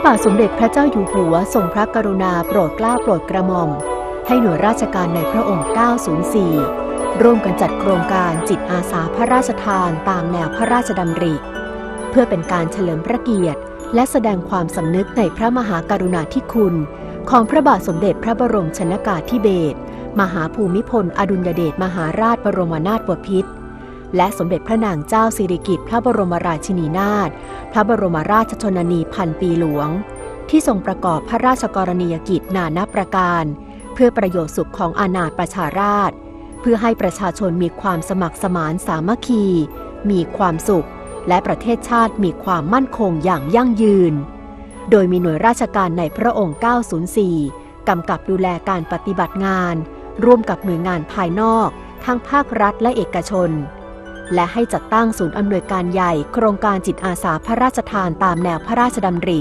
ระบาทสมเด็จพระเจ้าอยู่หัวทรงพระกรุณาโปรดเกล้าโปรดกระหม่อม ให้หน่วยราชการในพระองค์ 904 ร่วมกันจัดโครงการจิตอาสาพระราชทานตามแนวพระราชดำริ เพื่อเป็นการเฉลิมพระเกียรติ และแสดงความสำนึกในพระมหากรุณาธิคุณ ของพระบาทสมเด็จพระบรมชนากาธิเบศรมหาภูมิพล อดุลยเดชมหาราชบรมนาถบพิตร และสมเด็จพระนางเจ้าสิริกิติ์พระบรมราชินีนาถพระบรมราชชนนีพันปีหลวง ที่ทรงประกอบพระราชกรณียกิจนานาประการ เพื่อประโยชน์สุขของอาณาประชาราษฎร์เพื่อให้ประชาชนมีความสมัครสมานสามัคคี มีความสุข และประเทศชาติมีความมั่นคงอย่างยั่งยืน โดยมีหน่วยราชการในพระองค์ 904 กำกับดูแลการปฏิบัติงาน ร่วมกับหน่วยงานภายนอก ทั้งภาครัฐและเอกชน และให้จัดตั้งศูนย์อำนวยการใหญ่โครงการจิตอาสาพระราชทานตามแนวพระราชดำริ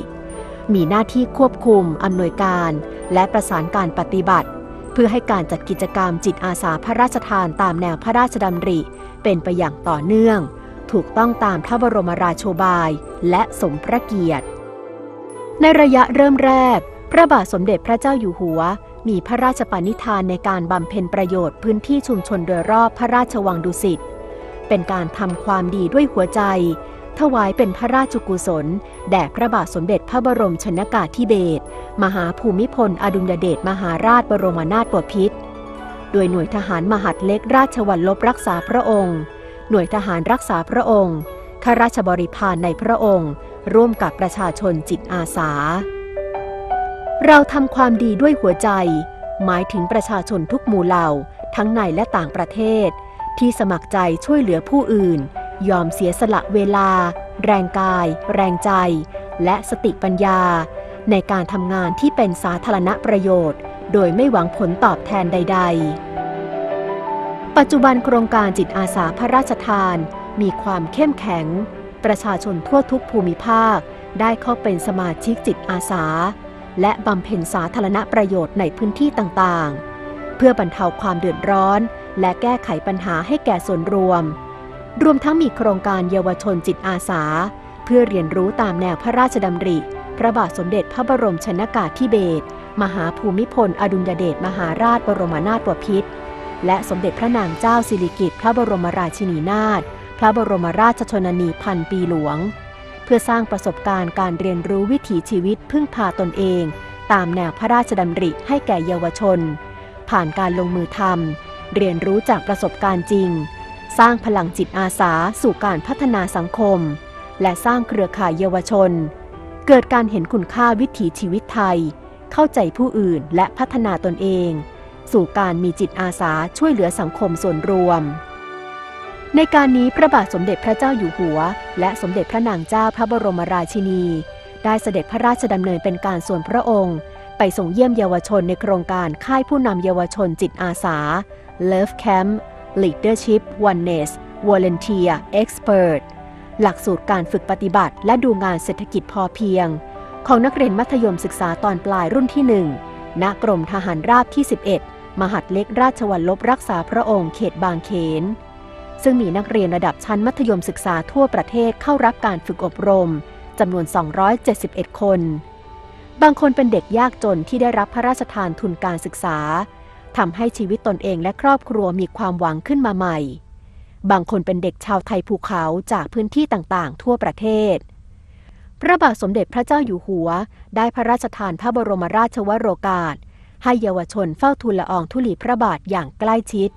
มีหน้าที่ควบคุม อำนวยการ และประสานการปฏิบัติ เพื่อให้การจัดกิจกรรมจิตอาสาพระราชทานตามแนวพระราชดำริ เป็นไปอย่างต่อเนื่อง ถูกต้องตามพระบรมราโชบาย และสมพระเกียรติ ในระยะเริ่มแรก พระบาทสมเด็จพระเจ้าอยู่หัวมีพระราชปณิธานในการบำเพ็ญประโยชน์พื้นที่ชุมชนโดยรอบพระราชวังดุสิต เป็นการทำความดีด้วยหัวใจ ถวายเป็นพระราชกุศล แด่พระบาทสมเด็จพระบรมชนากาธิเบศรมหาภูมิพลอดุลยเดชมหาราชบรมนาถบพิตรโดยหน่วยทหารมหัดเล็กราชวัลลบรักษาพระองค์ หน่วยทหารรักษาพระองค์ข้าราชบริพารในพระองค์ ร่วมกับประชาชนจิตอาสา เราทำความดีด้วยหัวใจ หมายถึงประชาชนทุกหมู่เหล่า ทั้งในและต่างประเทศ ที่สมัครใจช่วยเหลือผู้อื่น ยอมเสียสละเวลา แรงกาย แรงใจ และสติปัญญา ในการทำงานที่เป็นสาธารณประโยชน์ โดยไม่หวังผลตอบแทนใด ๆ ปัจจุบันโครงการจิตอาสาพระราชทาน มีความเข้มแข็ง ประชาชนทั่วทุกภูมิภาค ได้เข้าเป็นสมาชิกจิตอาสา และบำเพ็ญสาธารณประโยชน์ในพื้นที่ต่างๆ เพื่อบรรเทาความเดือดร้อน และแก้ไขปัญหาให้แก่ส่วนรวม รวมทั้งมีโครงการเยาวชนจิตอาสา เพื่อเรียนรู้ตามแนวพระราชดำริ พระบาทสมเด็จพระบรมชนากาธิเบศรมหาภูมิพล อดุลยเดชมหาราชบรมนาถบพิตรและสมเด็จพระนางเจ้าสิริกิติ์พระบรมราชินีนาถพระบรมราชชนนีพันปีหลวง เพื่อสร้างประสบการณ์การเรียนรู้วิถีชีวิตพึ่งพาตนเอง ตามแนวพระราชดำริให้แก่เยาวชน ผ่านการลงมือทำ เรียนรู้จากประสบการณ์จริง สร้างพลังจิตอาสาสู่การพัฒนาสังคม และสร้างเครือข่ายเยาวชน เกิดการเห็นคุณค่าวิถีชีวิตไทย เข้าใจผู้อื่นและพัฒนาตนเอง สู่การมีจิตอาสาช่วยเหลือสังคมส่วนรวม ในการนี้พระบาทสมเด็จพระเจ้าอยู่หัว และสมเด็จพระนางเจ้าพระบรมราชินี ได้เสด็จพระราชดำเนินเป็นการส่วนพระองค์ไปส่งเยี่ยมเยาวชนในโครงการค่ายผู้นำเยาวชนจิตอาสา Love Camp Leadership Oneness Volunteer Expert หลักสูตรการฝึกปฏิบัติ และดูงานเศรษฐกิจพอเพียง ของนักเรียนมัธยมศึกษาตอนปลายรุ่นที่ 1 ณ กรมทหารราบที่ 11 มหัดเล็กราชวัลลบรักษาพระองค์เขตบางเขน ซึ่งมีนักเรียนระดับชั้นมัธยมศึกษาทั่วประเทศเข้ารับการฝึกอบรมจำนวน 271 คน บางคนเป็นเด็กยากจนที่ได้รับพระราชทานทุนการศึกษา ทำให้ชีวิตตนเองและครอบครัวมีความหวังขึ้นมาใหม่ บางคนเป็นเด็กชาวไทยภูเขาจากพื้นที่ต่างๆ ทั่วประเทศ พระบาทสมเด็จพระเจ้าอยู่หัว ได้พระราชทานพระบรมราชวโรกาส ให้เยาวชนเฝ้าทูลละอองธุลีพระบาทอย่างใกล้ชิด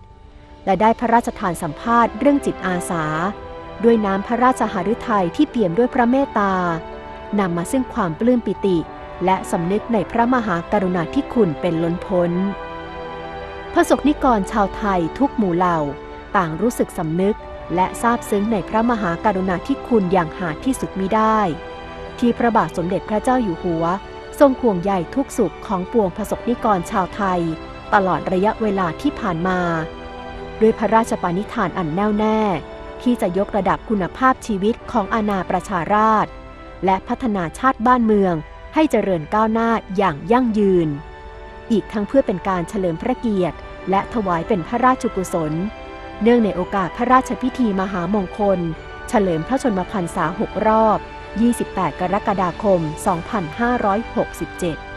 และได้พระราชทานสัมภาษณ์เรื่องจิตอาสา ด้วยน้ำพระราชหฤทัยที่เปี่ยมด้วยพระเมตตานำมาซึ่งความปลื้มปิติ และสำนึกในพระมหากรุณาธิคุณเป็นล้นพ้น พระสกนิกรชาวไทยทุกหมู่เหล่า ต่างรู้สึกสำนึก และซาบซึ้งในพระมหากรุณาธิคุณอย่างหาที่สุดมิได้ ที่พระบาทสมเด็จพระเจ้าอยู่หัว ทรงห่วงใยทุกสุขของปวงพระสกนิกรชาวไทย ตลอดระยะเวลาที่ผ่านมา ด้วยพระราชปณิธานอันแน่วแน่ ที่จะยกระดับคุณภาพชีวิตของอาณาประชาราษฎร์และพัฒนาชาติบ้านเมืองให้เจริญก้าวหน้าอย่างยั่งยืน อีกทั้งเพื่อเป็นการเฉลิมพระเกียรติ และถวายเป็นพระราชกุศล เนื่องในโอกาสพระราชพิธีมหามงคล เฉลิมพระชนมพรรษาหกรอบ 28 กรกฎาคม 2567